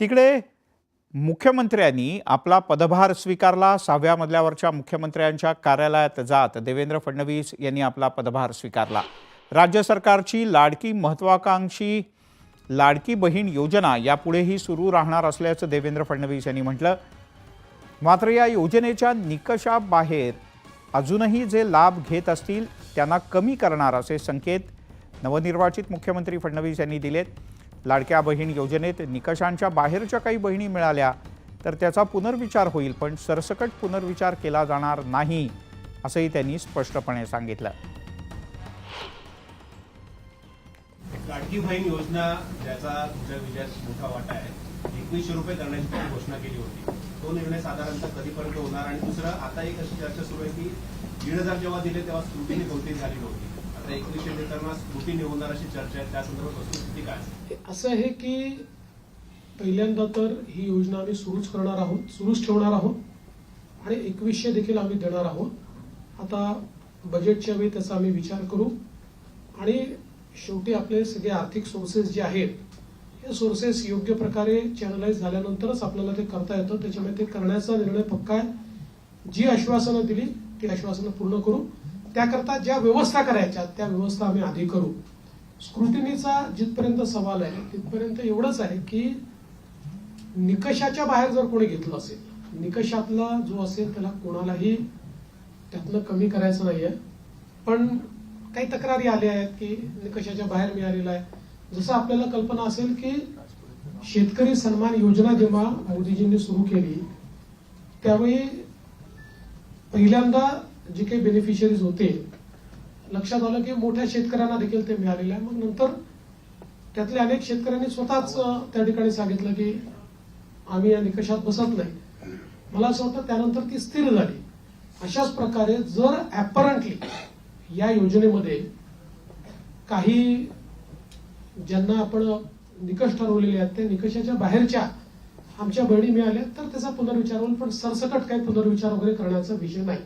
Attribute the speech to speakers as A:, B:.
A: तिकडे मुख्यमंत्र्यांनी आपला पदभार स्वीकारला. सहाव्या मजल्यावरच्या मुख्यमंत्र्यांच्या कार्यालयात जात देवेंद्र फडणवीस यांनी आपला पदभार स्वीकारला. राज्य सरकारची लाडकी महत्वाकांक्षी लाडकी बहीण योजना यापुढेही सुरू राहणार असल्याचं देवेंद्र फडणवीस यांनी म्हटलं. मात्र या योजनेच्या निकषाबाहेर अजूनही जे लाभ घेत असतील त्यांना कमी करणार असे संकेत नवनिर्वाचित मुख्यमंत्री फडणवीस यांनी दिलेत. लाडक्या बहीण योजनेत निकषांच्या बाहेरच्या काही बहिणी मिळाल्या तर त्याचा पुनर्विचार होईल पण सरसकट पुनर्विचार केला जाणार नाही असंही त्यांनी स्पष्टपणे सांगितलं.
B: लाडकी बहीण योजना ज्याचा तुमच्या विजयात मोठा वाटा आहे एकवीसशे रुपये करण्याची तुम्ही घोषणा केली होती. तो निर्णय साधारणतः कधीपर्यंत होणार आणि दुसरं आता एक अशी चर्चा सुरू आहे की दीड हजार जेव्हा दिले तेव्हा स्क्रुटिनी कोणती झाली नव्हती. आता एकवीसशे देताना स्क्रुटिनी अशी चर्चा आहे. त्या संदर्भात वस्तुस्थिती काय
C: असं आहे की पहिल्यांदा तर ही योजना आम्ही सुरूच करणार आहोत सुरूच ठेवणार आहोत आणि एकवीसशे देखील आम्ही देणार आहोत. आता बजेटच्या वेळी त्याचा आम्ही विचार करू. आणि शेवटी आपले सगळे आर्थिक सोर्सेस जे आहेत हे सोर्सेस योग्य प्रकारे चॅनलाइज झाल्यानंतरच आपल्याला ते करता येतं. त्याच्यामुळे ते करण्याचा निर्णय पक्का आहे. जी आश्वासनं दिली ती आश्वासनं पूर्ण करू. त्याकरता ज्या व्यवस्था करायच्या त्या व्यवस्था आम्ही आधी करू. स्क्रुटिनीचा जिथपर्यंत सवाल आहे तिथपर्यंत एवढंच आहे की निकषाच्या बाहेर जर कोणी घेतलं असेल निकषातला जो असेल त्याला कोणालाही त्यातलं कमी करायचं नाहीये. पण काही तक्रारी आल्या आहेत की निकषाच्या बाहेर मिळालेला आहे. जसं आपल्याला कल्पना असेल की शेतकरी सन्मान योजना जेव्हा मोदीजींनी सुरू केली त्यावेळी पहिल्यांदा जे काही बेनिफिशरीज होते लक्षात आलं की मोठ्या शेतकऱ्यांना देखील ते मिळालेले आहे. मग नंतर त्यातले अनेक शेतकऱ्यांनी स्वतःच त्या ठिकाणी सांगितलं की आम्ही या निकषात बसत नाही. मला असं वाटतं त्यानंतर ती स्थिर झाली. अशाच प्रकारे जर अपरंटली या योजनेमध्ये काही ज्यांना आपण निकष ठरवलेले आहेत त्या निकषाच्या बाहेरच्या आमच्या बहिणी मिळाल्या तर त्याचा पुनर्विचार होईल. पण सरसकट काही पुनर्विचार वगैरे करण्याचा विषय नाही.